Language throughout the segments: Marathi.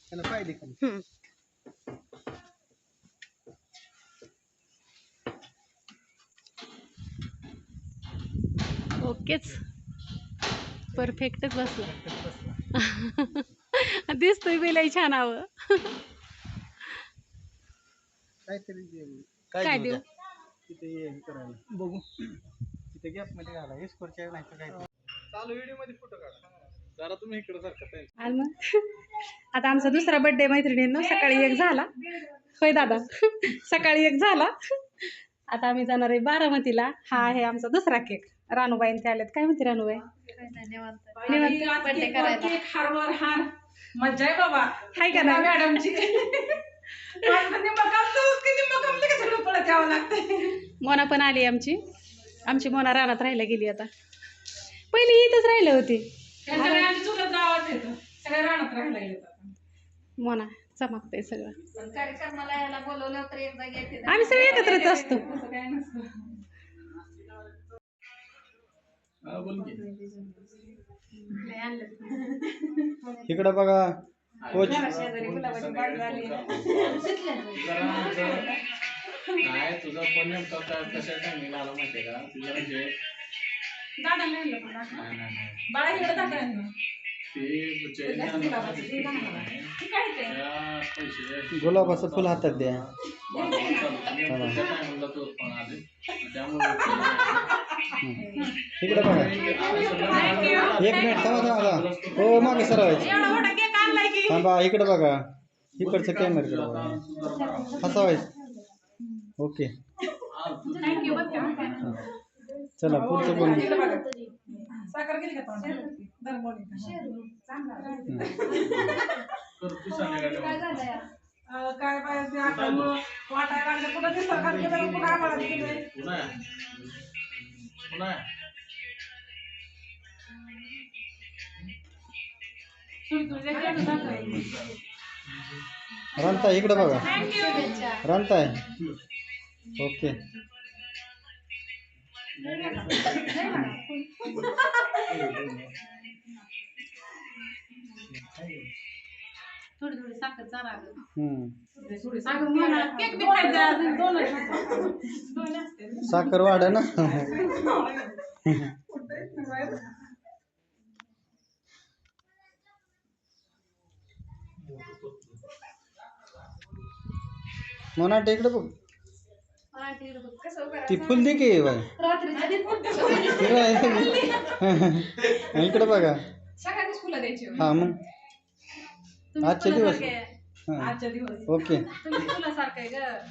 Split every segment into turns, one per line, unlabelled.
त्याला पाहिजे खाली.
ओकेच. परफेक्टच बसला. दिसतोय बी लई छान हवं
काहीतरी दे.
काय देऊ
तिथे हे बघू. तिथे गॅपमध्ये घाला. एस्कोरच्या नाही तर काय चालू व्हिडिओमध्ये फोटो काढा. जरा तुम्ही इकडे सारखं
आणि मग आता आमचा दुसरा बर्थडे मैत्रिणींनो सकाळी एक झाला. होय दादा? सकाळी एक झाला. आता आम्ही जाणार आहे बारामतीला. हा आहे आमचा दुसरा केक रानूबाईन ते आलेत. काय म्हणते रानूबाई?
बर्थडे करायला. हारवर हार. मज्जा आहे बाबा.
हाय का नाही
मॅडमची यावं लागतंय?
मोना पण आली आमची. आमची मोना रानात राहायला गेली आता. पहिली इथंच राहिलं होती.
येतं. सगळ्या रानात राहायला
चमकतंय सगळं.
पण कार्यक्रमाला याला बोलवलं तर एकदा येते
आम्ही सगळे एकत्रच असतो.
असं काय नसतं.
इकडे बघा कोच.
नाही तुझा फोन नेमका का कशा टायमिंग आला माहितीये का? तुझं म्हणजे
दादा नाही बाळा इकडे गुलाबाची ती लहान मुलं. ती काय ते
त्या पैसे
गुलाबाचं फुल हातात द्या।
वाढवून चालू तुम्ही त्या टायमिंगला तो फोन आले त्यामुळे
इकडे बघा एक मिनिट थांबा थांबा। हो मागे सरवायचं
एवढा मोठा केक आणलाय की
थांबा इकडे बघा इकडचं कॅमेराकडे बघा हसावायचं ओके।
थँक्यू बघ
हा. चला पुढचं पण
इकडे बघा साखर गेली का तोंडात? धर बोल इथं.
करतो संध्याकाळच्या
काय झालं या?
अं, काय पाहिजे ते आता मग वाटायला लागलं कुठं ते सरकार केलं कुठं आम्हाला दिलं
पुन्हा पुन्हा
रांताय इकडे बघा
शुभेच्छा
रांताय ओके
साखर चारा
हम्म.
केक बी खायचा अजून. दोनच दोन असते
साखर वाढ ना? मोनाटे इकडे बघ. ती फुल दे की बाय इकडे इकडे बघा.
सगळ्यांनीच फुलं द्यायची.
हा मग. दिवस. हा.
आजच्या दिवस.
ओके.
तुम्ही फुलासारखं आहे ग?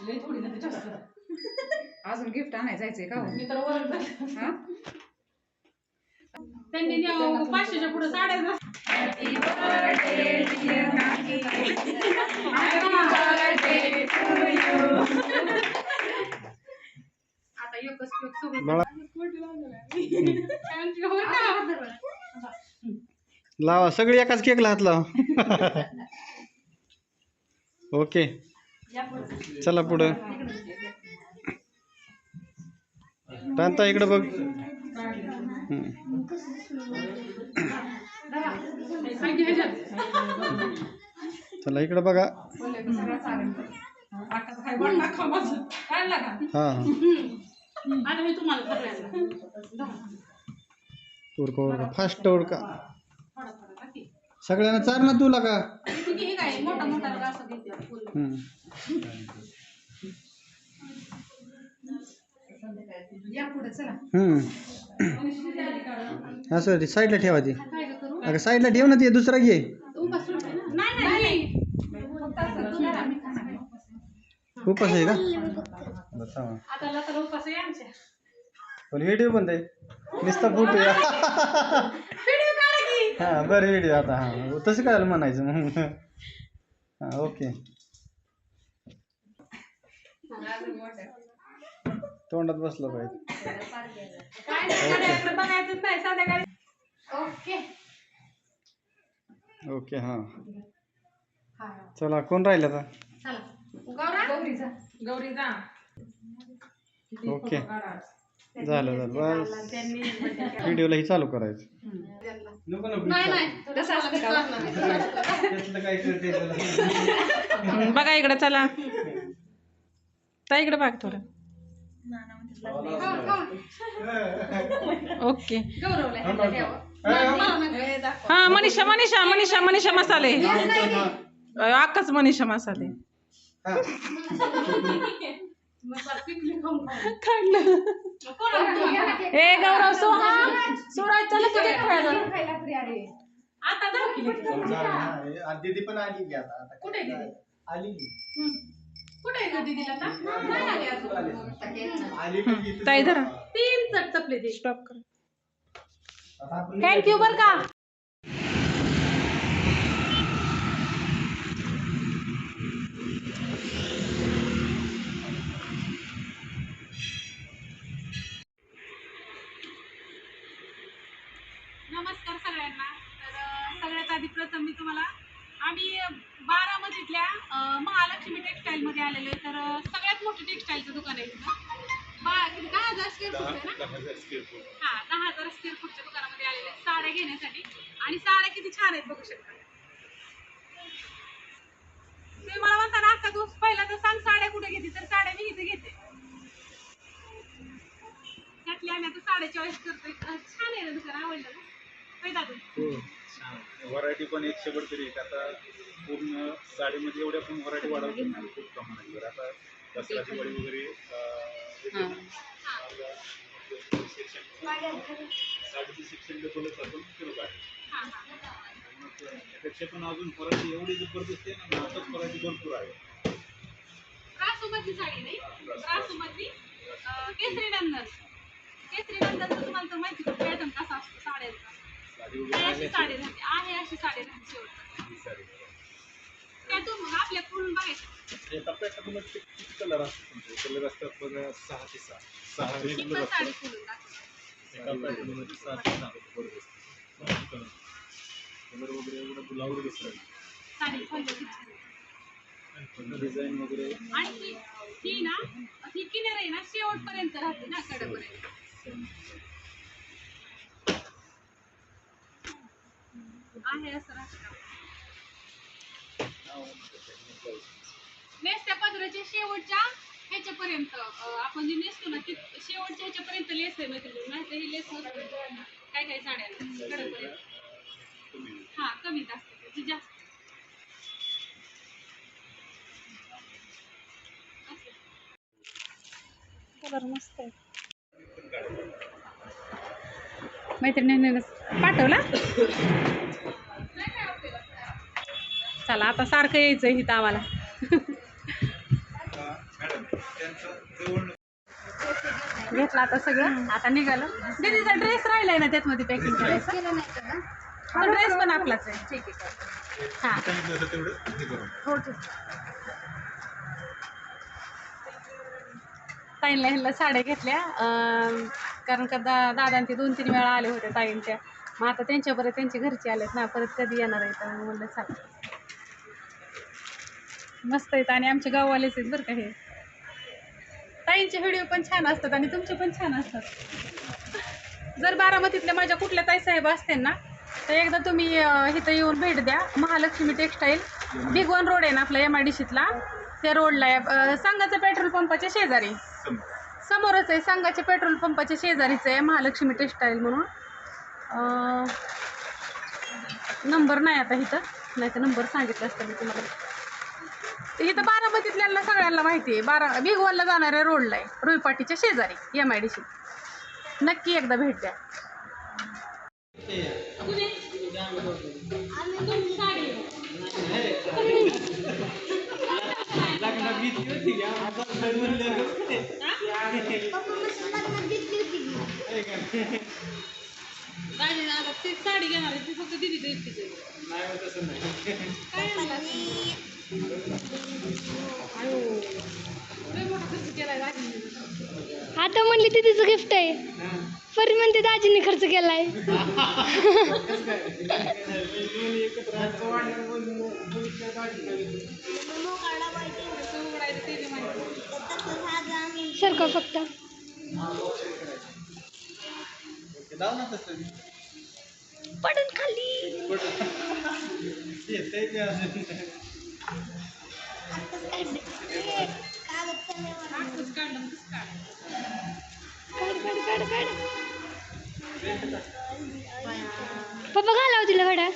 लय थोडी ना जास्त
अजून गिफ्ट आणायला जायचंय का हो?
मी तर वर झालं.
हा?
त्यांनी न्यावं पाचशेच्या पुढे साड्या नस- आता एकच केक सगळं
लावा सगळी एकाच केकला हात लावा. ओके. चला पुढं. प्रांता इकडं बघ. चला इकडं बघा. हा.
आता मी तुम्हाला सगळ्यांना
फास्ट
टाकी.
सगळ्यांना चार ना तुला का
किती हे काय? मोठा मोठा ग्लास घेते फुल
हम्म.
या पुढे चला.
हम्म. असं ती साईडला ठेवा ती.
काय ग करू?
अगं साईडला ठेव ना ती दुसरा घे. उपास आहे का? बरं, थांबा.
आता लता उपास आहे आमच्या?
पण व्हिडिओ पण आहे नुसता फोटो या
व्हिडिओ काढा की.
हा बरं व्हिडिओ आता हा. तसं काय म्हणायचं मग? हा ओके तोंडात बसलं पाहिजे.
ओके
ओके हां. चला कोण राहिलं आता?
चला. गौरा?
गौरीचा. गौरीचा. किती
ओके. झालं झालं. बस.
केला.
व्हिडिओला ही चालू करायचं.
त्यांना.
नको नको.
नाही नाही. तसं असतं का?
त्यातलं काय करते
हम्म, बघा इकडे चला. ताई इकडे बघ थोडं. ओके.
गौरवला ह्याला द्यावं. मला नका दाखवा.
हा मनीषा मनीषा मनीषा मनीषा मसाले. अक्काच मनीषा मसाले. काढलं? ए गौरव सोहा. सोराज चला की
लगेच.
दीदी पण आली की आता.
कुठे?
आली.
कुठे आहे गं दीदीला आता? नाही आली अजून.
आली की इथं-
ताई धरा.
तीन चट चपले दे
स्टॉप कर.
आता आपण
थँक्यू बर का
नमस्कार सगळ्यांना तर अं, सगळ्यात आधी प्रथम मी तुम्हाला. आम्ही बारामतीतल्या महालक्ष्मी टेक्सटाईलमध्ये आलेलो आहे. तर सगळ्यात मोठं टेक्सटाईलचं दुकान आहे किती दहा हजार स्क्वेअर फूट आहे ना? हां दहा हजार स्क्वेअर फूटच्या दुकानामध्ये आलेले आहेत. साड्या घेण्यासाठी. आणि साड्या किती छान आहेत बघू शकता. ते मला म्हणताना अख्खा दिवस पहिला तर सांग साड्या कुठे घेते? तर साड्या मी इथे घेते. त्यातली आम्ही आता साड्या चॉईस करतोय. छान आहे ना दुकान आवडलं ना? दादू?
व्हरायटी पण एकशे भर तरी आता पूर्ण साडीमध्ये एवढ्या पण व्हरायटी वाढवतो नाही खूप प्रमाणात. जर आता दसरा दिवाळी वगैरे साडीचं शिक्षण डेव्हलप आपण केलं पाहिजे त्यापेक्षा पण अजून व्हरायटी एवढी जबरदस्त आहे ना नातच व्हरायटी भरपूर आहे.
रासोमधली साडी नाही? रासोमधली केसरी नंदन केसरी नंदनचं तुम्हाला तर माहिती पॅटर्न कसा असतो साड्यांचा. अशी
आली
साडी राहते आहे अशी साडी राहते शेवट
साडी
त्यातून मग आपल्या खोलून बघायचं
कलर असतात कलर असतात सहा ते सहा
ही पण साडी खोलून दाखव
एका पॅटर्नमध्ये सहा ते सहा जबरदस्त कलर कलर वगैरे एवढं गुलावर दिसतात
साडी.
डिझाईन वगैरे?
आणि ही ही ना ही किनार आहे ना शेवटपर्यंत राहते ना कडेपर्यंत. आहे असं राहतं नेसत्या पदराच्या शेवटच्या ह्याच्यापर्यंत आपण जे नेसतो ना ती शेवटच्या ह्याच्यापर्यंत लेस आहे मैत्रिणी. नाही तर ही लेस काय काय साड्या कडेपर्यंत हा कमी असते ती जास्त.
कलर मस्त आहे. मैत्रिणीने पाठवला? चला आता सारखं यायचं इथं आम्हाला. घेतलं आता सगळं. आता निघालं. दीदीचा ड्रेस राहिलाय ना त्यात मध्ये पॅकिंग करायचं ड्रेस पण आपलाच आहे. ठीक आहे हां
हे
हो. ठीक ताईंला ह्यांना साड्या घेतल्या. कारण का दा दादा ते दोन तीन वेळा आले होते ताईंच्या. मग आता त्यांच्या परत त्यांचे घरचे आलेत ना. परत कधी येणार आहेत? तर म्हणलं चाल. मस्त आहेत आणि आमचे गाववालेच आहेत बरं का हे. ताईंचे व्हिडिओ पण छान असतात आणि तुमचे पण छान असतात. जर बारामतीतल्या माझ्या कुठल्या ताईसाहेब असतील ना तर एकदा तुम्ही इथं येऊन भेट द्या. महालक्ष्मी टेक्सटाईल. वन रोड आहे ना आपला एम आय डी सीतला त्या रोडला आहे संघाचं पेट्रोल पंपाच्या शेजारी. समोरच आहे संघाच्या पेट्रोल पंपाच्या शेजारीच आहे महालक्ष्मी टेक्सटाईल म्हणून. नंबर नाही आता इथं. नाही तर नंबर सांगितलं असतं मी तुम्हाला. इथं बारामतीतल्यांना सगळ्यांना माहिती आहे. बारा भिगवणला जाणाऱ्या रोडला आहे. रुईपाटीच्या शेजारी एम आय डी सी नक्की एकदा भेट द्या.
साडी घेणार आहे ती फक्त काय
आता म्हणली ते तिचं गिफ्ट आहे.
हां.
परी म्हणते दाजीने खर्च केलाय. सरका फक्त. पडून खाली. पप्पा घालाव तिला घड्या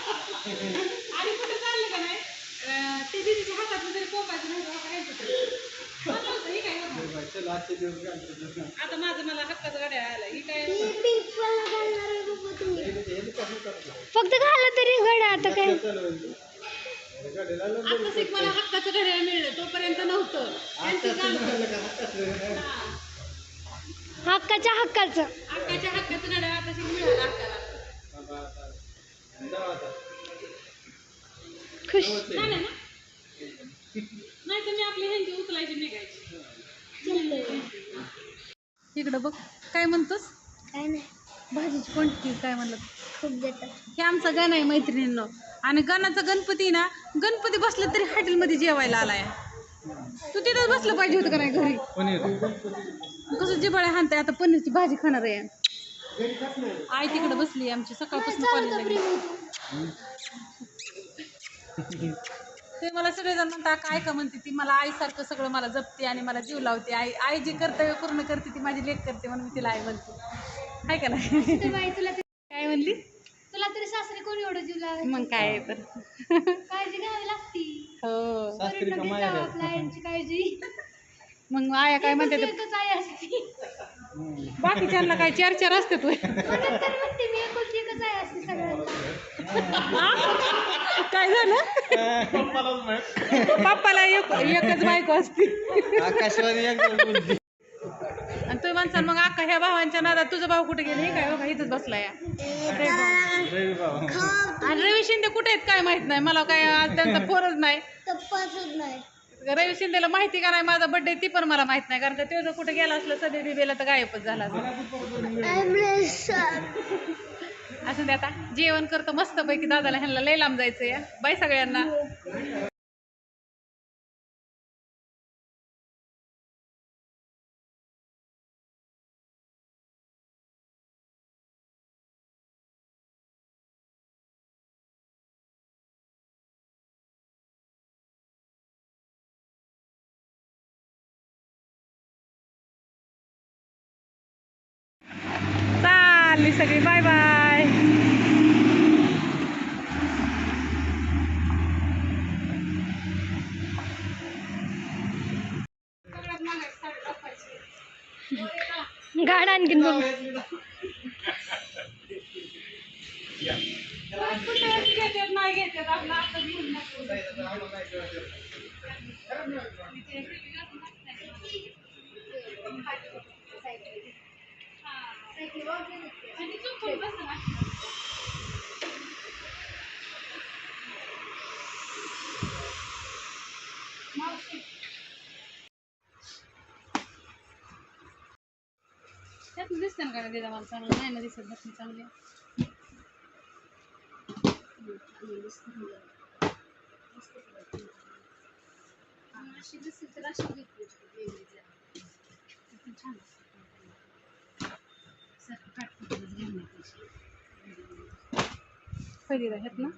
आणि कुठे चाललं का नाही? ते दिदीच्या हातात जरी पोपायचं नाही तर काय करायचं? म्हणलं होतं, हे काय होणार?
चल आजचे दिवस घालतो
आता माझं मला हक्काचं घड्याळ आलं ही काय?
फक्त घाला तरी घड्या आता काय.
आत्ताच एक मला हक्काचं घड्याळ मिळलं तोपर्यंत नव्हतं. त्यांचं.
हक्काच्या हक्काचं.
हक्काच्या हक्काचं घड्याळ आता मिळालं हक्काला.
खुश.
झालं ना? नाही तर मी आपली ह्यांची उचलायची निघायची. इकडं बघ. काय म्हणतोस?
काय नाही.
भाजीची कोणती काय म्हणलं?
खूप देतात.
हे आमचा गण आहे मैत्रिणींनो. आणि गणाचा गणपती ना गणपती बसला तरी हॉटेलमध्ये जेवायला आलाय. तू तिथंच बसलं पाहिजे होतं का नाही घरी? कसं जिबाळ्या हाणताय? आता पनीरची भाजी खाणार आहे. आई तिकडे बसली आमची सकाळपासून ते मला सगळेजण म्हणतात काय का? म्हणते ती. मला आईसारखं सगळं मला जपते आणि मला जीव लावते. आई आई जी कर्तव्य पूर्ण करते ती माझी लेख करते म्हणून मी तिला आई म्हणते. आहे का नाही?
बाई तुला ते-
काय म्हणली?
तुला तरी सासरे कोणी एवढं जीव लावायचं?
मग काय तर
काळजी घ्यावी लागती.
हो.
सासरी
आईची काळजी.
मग आया काय म्हणते ते?
एकच आई असते.
बाकीच्यांना काय चार चार असते तू?
म्हणून तर म्हणते मी एकुलती एकच आई असते सगळ्यांना.
काय झालं पप्पाला एक एकच बायको असते.
आकाशवाणी
आणि तुम्ही म्हणसाल मग अक्का ह्या भावांच्या नादात तुझा भाऊ कुठे गेले? हे काय बघा इथंच बसलाय
रवी भाऊ.
आणि रवी शिंदे कुठे आहेत काय माहीत नाही. मला काय आज त्यांचा फोनच नाही. रवी शिंदेला माहिती का नाही? माझा बर्थडे ती पण मला माहीत नाही. कारण का तो जर कुठे गेला असलं सध्या बिबेला तर गायबच झाला असं ते आता. जेवण करतो मस्तपैकी. दादाला ह्यांना लय लांब जायचं या बाय सगळ्यांना. ભાડાને ગીન दिसतं ना का मला चांगलं नाही ना दिसत बसली चांगली अशी तर अशी घेतली छान ह्यात ना?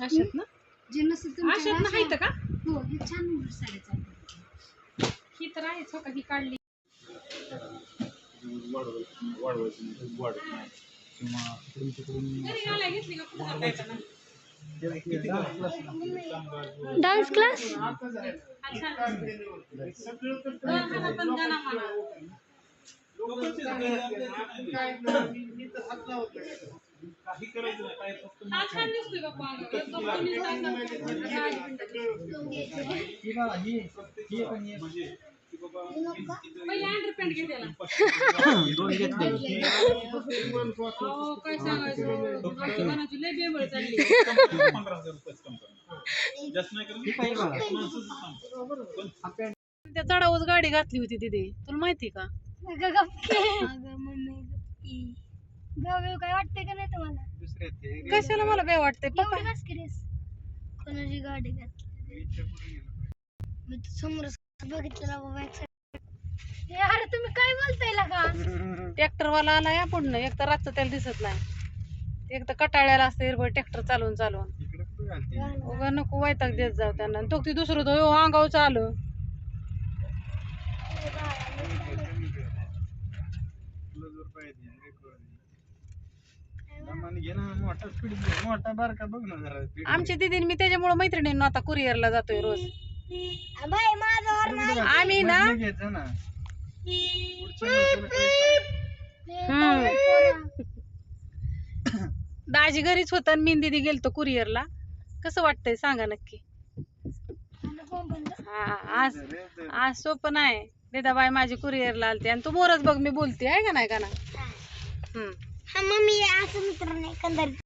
अशात ना?
जे नसेल
अशात ना आहेत का?
हो हे छान साड्या चालतात.
ही तर आहेच हो का? ही काढली.
वाढवायचं वाढत नाही किंवा तिकडून
डान्स क्लास
काही करायचं नाही काय फक्त
पहिले अंडरपॅन्ट घेतलेला
दोन घेतले.
अहो काय सांगायचं? माझी मनाची लय बेबळ चालली.
पंधरा हजार रुपयाच कम करणार जास्त नाही करत
त्या चढावच गाडी घातली होती तिथे. तुला माहिती का?
अगं गप्पी. अगं मम्मी गप्पी. गाव काय वाटते का नाही तुम्हाला?
कशाला मला बे वाटते पप्पा.
एवढी बस की रेस कोणाची गाडी घातली? मी तर समोरच बघितलं बाबा अरे तुम्ही काय बोलताय का
ट्रॅक्टर वाला आला या पुढनं. एक तर रातचं त्याला दिसत नाही. एक तर कटाळ्याला असते हिरबळ ट्रॅक्टर चालवून चालवून.
इकडे कुठे घालते?
उगा नको वैताग देत जाऊ त्यांना. आणि तो ती दुसरं तो "हो, अंगावर चालू
तुला जर पाहिजे रेकॉर्ड घे ना मोठा स्पीड मोठा बारका बघ ना जरा speed.
आमची दिदी मी त्याच्यामुळे मैत्रिणींना आता कुरिअरला जातोय रोज.
माझा
आम्ही ना
मधनं घ्यायचं ना.
दाजी घरीच होता आणि मी आणि दिदी गेलतो कुरिअरला. कसं वाटतंय सांगा नक्की? हा आज आज सोपं नाही. देदाबाई माझी कुरिअरला आलते आणि तू मोरच बघ मी बोलते आहे का नाही का ना हम्म.
हा मम्मी असं मित्र नाही